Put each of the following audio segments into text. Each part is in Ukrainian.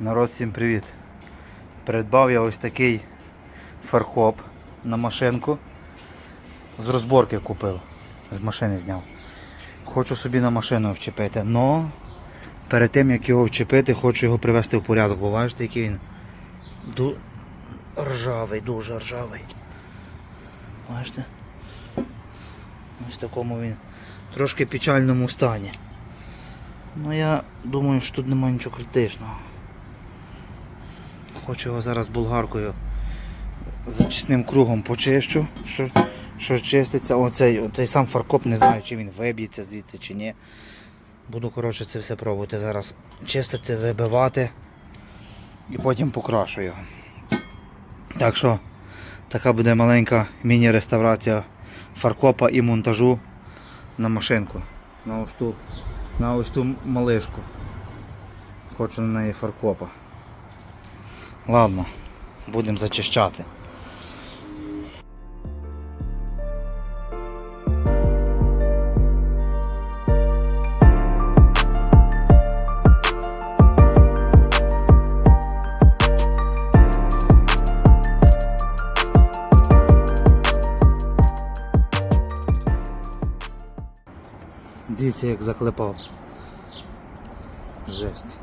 Народ, всім привіт! Придбав я ось такий фаркоп на машинку. З розборки купив, з машини зняв. Хочу собі на машину вчепити, но перед тим як його вчепити, хочу його привести в порядок, бо бачите, який він ду... ржавий, дуже ржавий. Бачите? Ось такому він трошки печальному стані. Ну я думаю, що тут немає нічого критичного. Хочу його зараз болгаркою зачисним кругом почищу, що, що чиститься. Оцей, оцей сам фаркоп, не знаю, чи він виб'ється звідси чи ні. Буду коротше це все пробувати зараз чистити, вибивати і потім покрашу його. Так що така буде маленька міні-реставрація фаркопа і монтажу на машинку. На ось ту, на ось ту малишку. Хочу на неї фаркопа. Ладно, будемо зачищати. Дивіться, як заклепав. Жесть.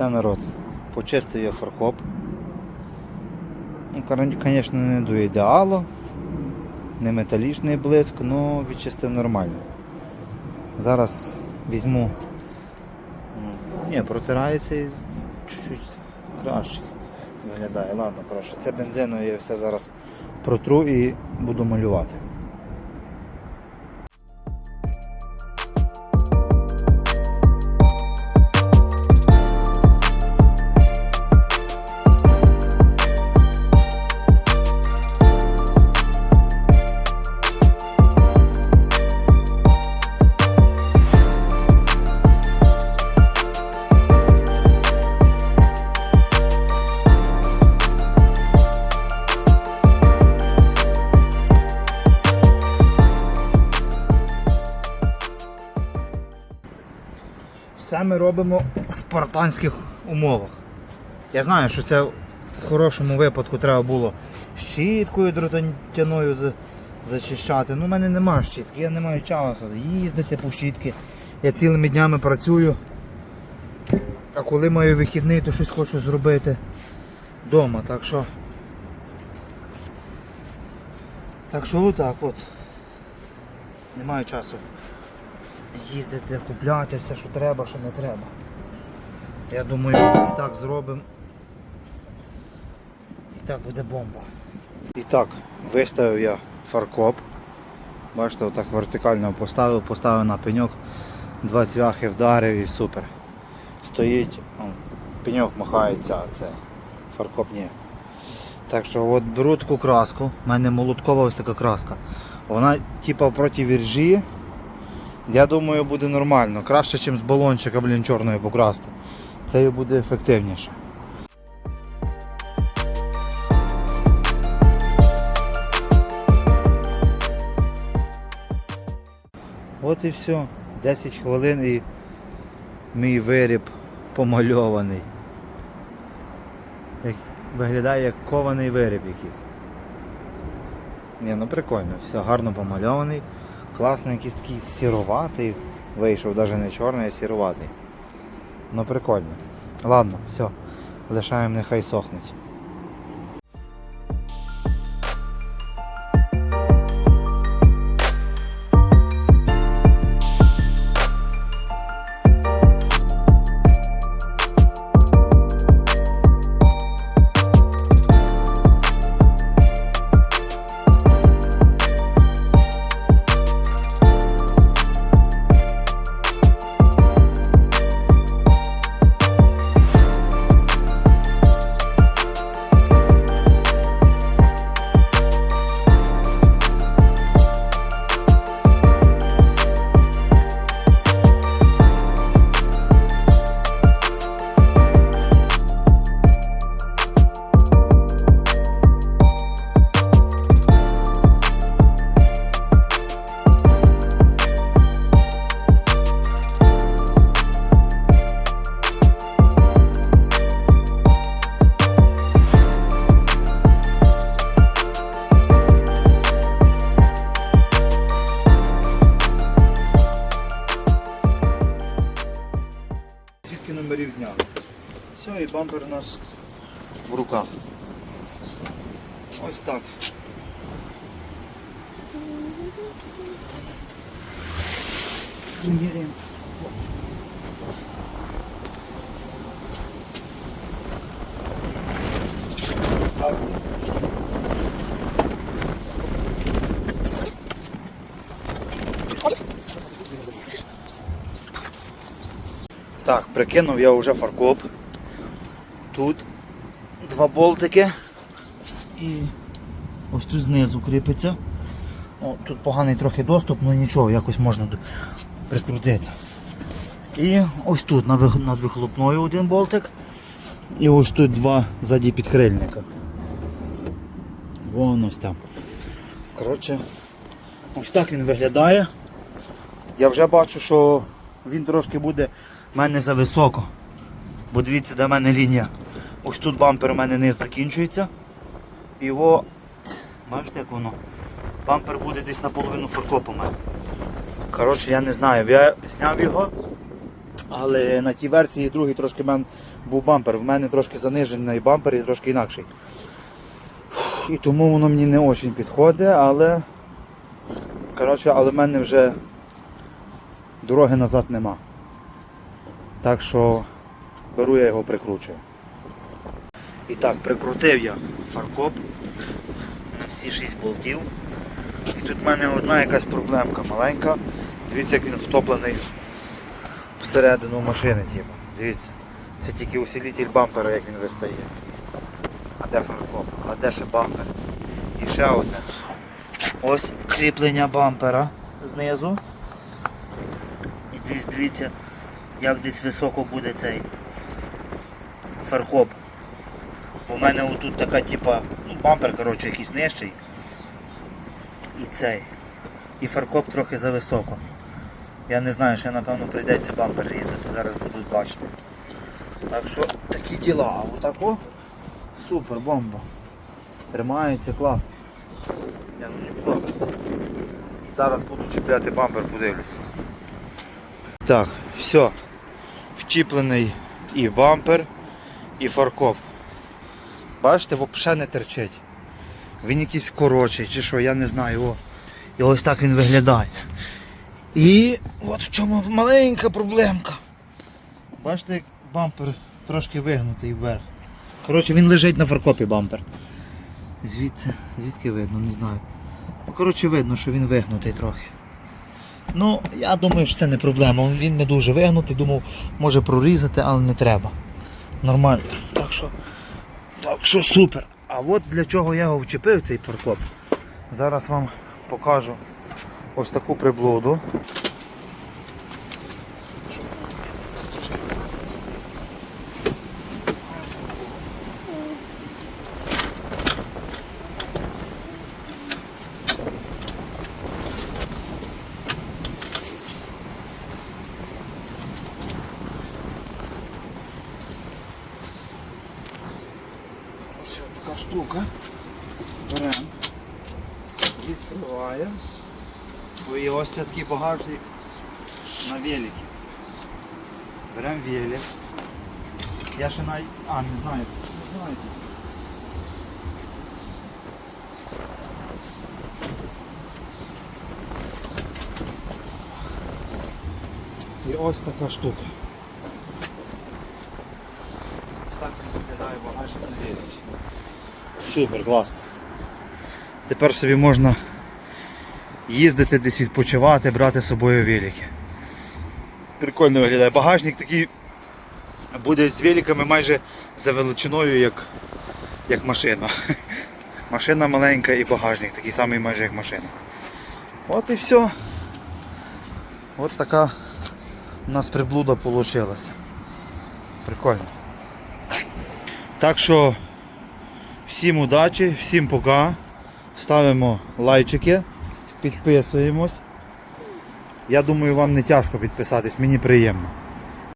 Все народ. Почистив я фаркоп. Ну, звісно, не до ідеалу. Не металічний блиск, але відчистив нормально. Зараз візьму. Ні, протирається і чуть-чуть краще виглядає. Ладно, коротше, це бензиною я все зараз протру і буду малювати. Ми робимо в спартанських умовах. Я знаю, що це в хорошому випадку треба було щіткою дротяною зачищати. Ну, в мене нема щітки, я не маю часу їздити по щітки. Я цілими днями працюю. А коли маю вихідний, то щось хочу зробити вдома. Так що. Так що отак от. Не маю часу їздити, купляти все, що треба, що не треба. Я думаю, і так зробимо. І так буде бомба. І так, виставив я фаркоп. Бачите, отак вертикально поставив, поставив на пеньок, два цвяхи вдарив і супер. Стоїть, пеньок махається, а це фаркоп ні. Так що от беру таку краску, в мене молоткова ось така краска. Вона типа проти віржі. Я думаю, буде нормально. Краще, ніж з балончика, блін, чорної покрасти. Це буде ефективніше. От і все. 10 хвилин і мій виріб помальований. Як, виглядає як кований виріб якийсь. Ні, ну прикольно, все гарно помальований. Класний якийсь такий сіроватий вийшов, навіть не чорний, а сіроватий. Ну прикольно. Ладно, все. Лишаємо нехай сохнуть. десятки номерів зняли. Все, і бампер у нас в руках. Ось так. Міряємо. Так, прикинув я вже фаркоп. Тут два болтики і ось тут знизу кріпиться. О, тут поганий трохи доступ, ну нічого, якось можна прикрутити. І ось тут над вихлопною один болтик. І ось тут два ззаді підкрильника. Вон ось там. Коротше, ось так він виглядає. Я вже бачу, що він трошки буде в мене зависоко. Бо дивіться, де в мене лінія. Ось тут бампер у мене не закінчується. Його. Бачите, як воно? Бампер буде десь наполовину фаркопу мене. Коротше, я не знаю, я зняв його, але на тій версії другий трошки в мене був бампер. В мене трошки занижений бампер і трошки інакший. І тому воно мені не дуже підходить, але. Коротше, але в мене вже дороги назад нема. Так що беру я його прикручую. І так, прикрутив я фаркоп на всі 6 болтів. І тут в мене одна якась проблемка маленька. Дивіться, як він втоплений всередину машини. Типу. Дивіться. Це тільки усилитель бампера, як він вистає. А де фаркоп? А де ще бампер? І ще одне. Ось кріплення бампера знизу. І дивіться, як десь високо буде цей фаркоп. У мене отут така типа, ну бампер коротше, якийсь нижчий. І цей. І фаркоп трохи зависоко. Я не знаю, ще напевно прийдеться бампер різати, зараз будуть бачити. Так що такі діла. А отако супер бомба. Тримається класно. Я, ну, мені подобається. Зараз буду чіпляти бампер, подивлюся. Так, все. Вчіплений і бампер, і фаркоп. Бачите, взагалі не терчить. Він якийсь коротший чи що, я не знаю. О. І ось так він виглядає. І от в чому маленька проблемка. Бачите, як бампер трошки вигнутий вверх. Коротше, він лежить на фаркопі бампер. Звідси, звідки видно, не знаю. Ну, коротше, видно, що він вигнутий трохи. Ну, я думаю, що це не проблема. Він не дуже вигнутий, думав, може прорізати, але не треба. Нормально. Так що, так що супер. А от для чого я його вчепив, цей паркоп. Зараз вам покажу ось таку приблуду. штука. Беремо, відкриваємо. І ось це такий багажник на великі. Беремо велик. Я ще навіть... А, не знаю. Не знаю. І ось така штука. Супер, класно. Тепер собі можна їздити десь відпочивати, брати з собою велики. Прикольно виглядає. Багажник такий буде з великами майже за величиною, як, як машина. Машина маленька і багажник такий самий майже як машина. От і все. От така у нас приблуда вийшла. Прикольно. Так що всім удачі, всім пока. Ставимо лайчики, підписуємось. Я думаю, вам не тяжко підписатись, мені приємно.